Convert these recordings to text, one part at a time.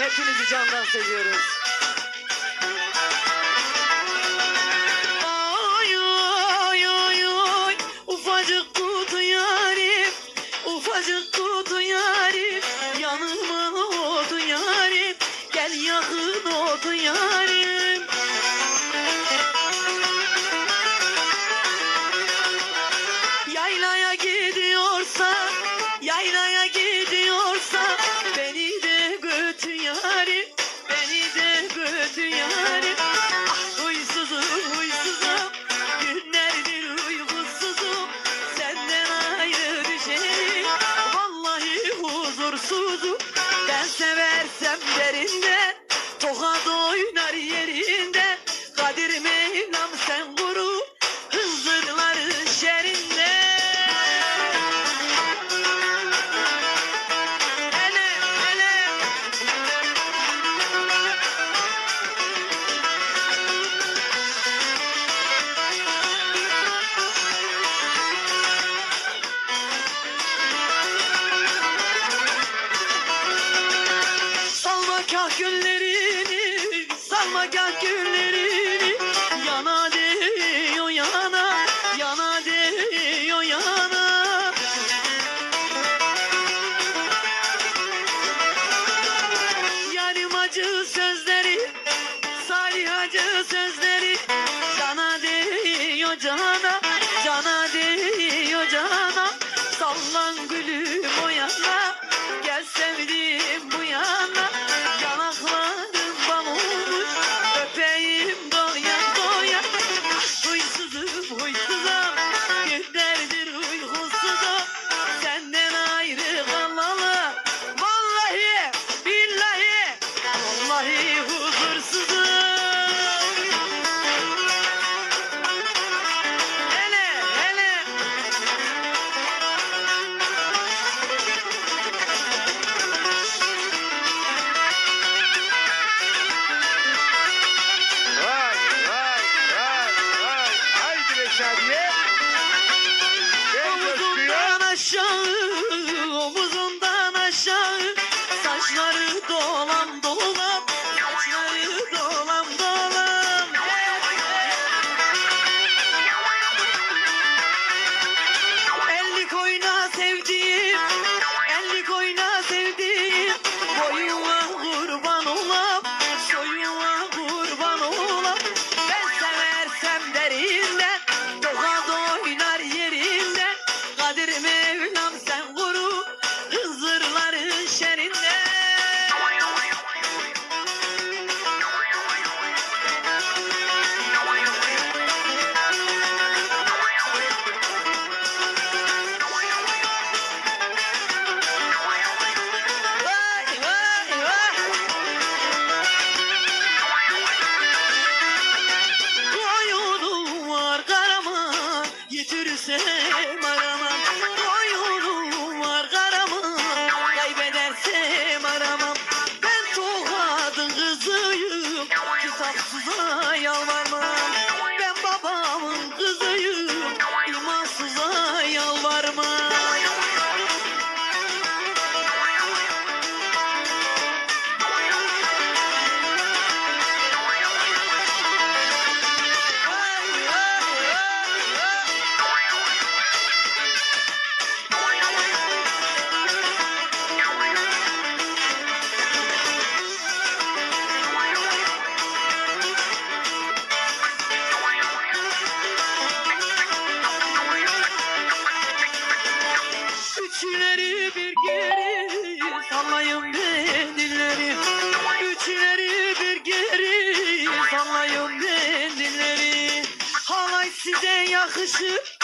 Hepinizi candan seviyoruz. susuzum Ben seversem derinde Tokat oynar yerinde. Kadir Mevlam sen gah güllerini Sarma gah güllerini. Yana değiyor yana Yana değiyor yana. Yarim acı sözleri Salih acı sözleri. Cana değiyor cana Cana değiyor cana. diye. Omuzundan aşağı, omuzundan aşağı saçları dolan dolan, saçları dolan dolan. Ellik oyna sevdiğim size yakışır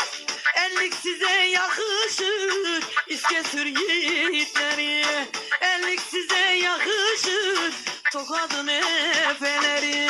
Ellik size yakışır. İskesür yiğitleri Ellik size yakışır. Tokadın efeleri.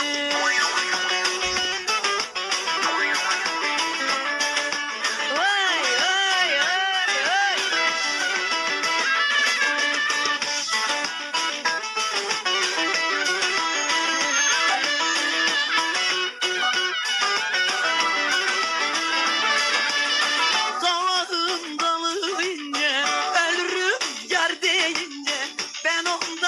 나?